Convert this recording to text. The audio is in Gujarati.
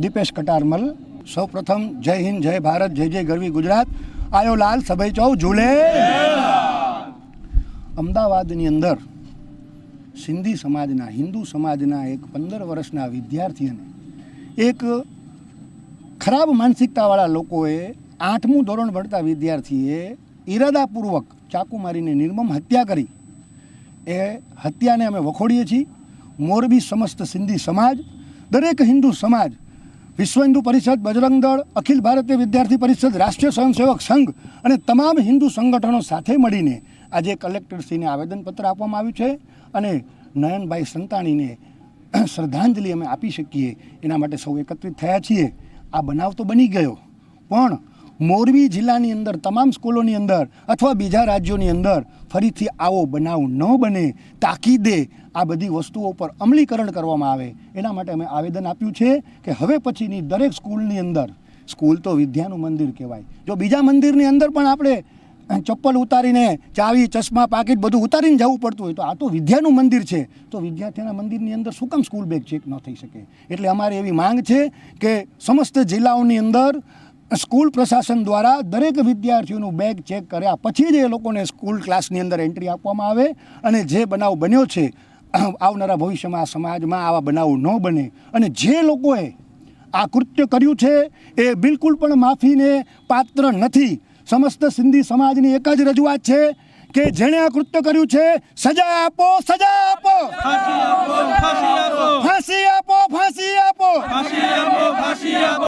દીપેશ કટારમલ. સૌ પ્રથમ જય હિન્દ, જય ભારત, જય જય ગરવી ગુજરાત. આયો લાલ સભઈ ચૌ, ઝૂલે. અમદાવાદની અંદર સિંધી સમાજના, હિન્દુ સમાજના એક પંદર વર્ષના વિદ્યાર્થીને એક ખરાબ માનસિકતાવાળા લોકોએ આઠમું ધોરણ ભણતા વિદ્યાર્થીએ ઈરાદાપૂર્વક ચાકુ મારીને નિર્મમ હત્યા કરી. એ હત્યાને અમે વખોડીએ છીએ. મોરબી સમસ્ત સિંધી સમાજ, દરેક હિન્દુ સમાજ વિશ્વ હિન્દુ પરિષદ, બજરંગ દળ, અખિલ ભારતીય વિદ્યાર્થી પરિષદ, રાષ્ટ્રીય સ્વયંસેવક સંઘ અને તમામ હિન્દુ સંગઠનો સાથે મળીને આજે કલેક્ટરશ્રીને આવેદનપત્ર આપવામાં આવ્યું છે અને નયનભાઈ સંતાણીને શ્રદ્ધાંજલિ અમે આપી શકીએ. એના માટે સૌ એકત્રિત થયા છીએ. આ બનાવ તો બની ગયો. પણ મોરબી જિલ્લાની અંદર, તમામ સ્કૂલોની અંદર અથવા બીજા રાજ્યોની અંદર ફરીથી આવો બનાવ ન બને, તાકીદે આ બધી વસ્તુઓ પર અમલીકરણ કરવામાં આવે. એના માટે અમે આવેદન આપ્યું છે કે હવે પછીની દરેક સ્કૂલની અંદર, સ્કૂલ તો વિદ્યાનું મંદિર કહેવાય. જો બીજા મંદિરની અંદર પણ આપણે ચપ્પલ ઉતારીને ચાવી, ચશ્મા, પાકીટ બધું ઉતારીને જવું પડતું હોય તો આ તો વિદ્યાનું મંદિર છે. તો વિદ્યાર્થીના મંદિરની અંદર શું કામ સ્કૂલ બેગ ચેક ન થઈ શકે? એટલે અમારી એવી માંગ છે કે સમસ્ત જિલ્લાઓની અંદર સ્કૂલ પ્રશાસન દ્વારા દરેક વિદ્યાર્થીઓનું બેગ ચેક કર્યા પછી જ એ લોકોને સ્કૂલ ક્લાસની અંદર એન્ટ્રી આપવામાં આવે અને જે બનાવ બન્યો છે આવનારા ભવિષ્યમાં સમાજમાં આવા બનાવ ન બને. અને જે લોકોએ આ કૃત્ય કર્યું છે એ બિલકુલ પણ માફીને પાત્ર નથી. સમસ્ત સિંધી સમાજની એક જ રજૂઆત છે કે જેણે આ કૃત્ય કર્યું છે સજા આપો સજા આપો ફાંસી આપો! ફાંસી આપો ફાંસી આપો!